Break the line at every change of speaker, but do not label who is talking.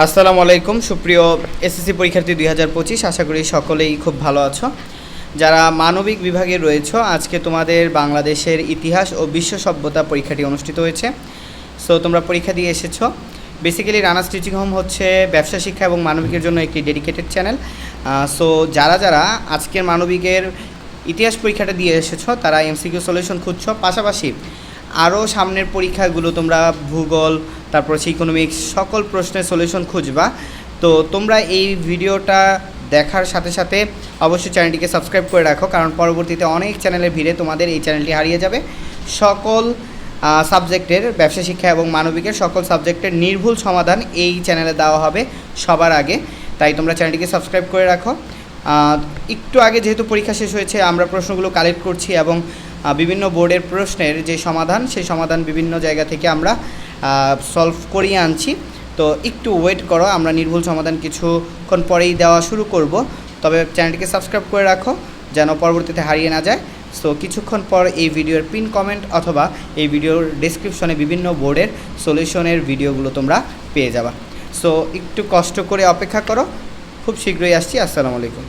আসসালামু আলাইকুম, সুপ্রিয় এসএসসি পরীক্ষার্থী দুই হাজার পঁচিশ, আশা করি সকলেই খুব ভালো আছো। যারা মানবিক বিভাগে রয়েছে, আজকে তোমাদের বাংলাদেশের ইতিহাস ও বিশ্ব সভ্যতা পরীক্ষাটি অনুষ্ঠিত হয়েছে। সো তোমরা পরীক্ষা দিয়ে এসেছ। বেসিক্যালি রানা স্টিচিং হোম হচ্ছে ব্যবসা, শিক্ষা এবং মানবিকের জন্য একটি ডেডিকেটেড চ্যানেল সো যারা যারা আজকের মানবিকের ইতিহাস পরীক্ষাটা দিয়ে এসেছ, তারা এমসিকিউ সলিউশন খুঁজছো। পাশাপাশি আরও সামনের পরীক্ষাগুলো তোমরা ভূগোল, তারপর ইকোনমিক্স সকল প্রশ্নের সলিউশন খুঁজবা। তো তোমরা এই ভিডিওটা দেখার সাথে সাথে অবশ্যই চ্যানেলটিকে সাবস্ক্রাইব করে রাখো, কারণ পরবর্তীতে অনেক চ্যানেলের ভিড়ে তোমাদের এই চ্যানেলটি হারিয়ে যাবে। সকল সাবজেক্টের ব্যবসা, শিক্ষা এবং মানবিকের সকল সাবজেক্টের নির্ভুল সমাধান এই চ্যানেলে দেওয়া হবে সবার আগে। তাই তোমরা চ্যানেলটিকে সাবস্ক্রাইব করে রাখো। একটু আগে যেহেতু পরীক্ষা শেষ হয়েছে, আমরা প্রশ্নগুলো কালেক্ট করছি এবং বিভিন্ন বোর্ডের প্রশ্নের যে সমাধান, সেই সমাধান বিভিন্ন জায়গা থেকে আমরা সলভ করিয়ে আনছি। তো একটু ওয়েট করো, আমরা নির্ভুল সমাধান কিছুক্ষণ পরেই দেওয়া শুরু করব। তবে চ্যানেলটিকে সাবস্ক্রাইব করে রাখো, যেন পরবর্তীতে হারিয়ে না যায়। সো কিছুক্ষণ পর এই ভিডিওর পিন কমেন্ট অথবা এই ভিডিওর ডিসক্রিপশনে বিভিন্ন বোর্ডের সলিউশনের ভিডিওগুলো তোমরা পেয়ে যাবা। সো একটু কষ্ট করে অপেক্ষা করো খুব শীঘ্রই আসছি আসসালামু আলাইকুম।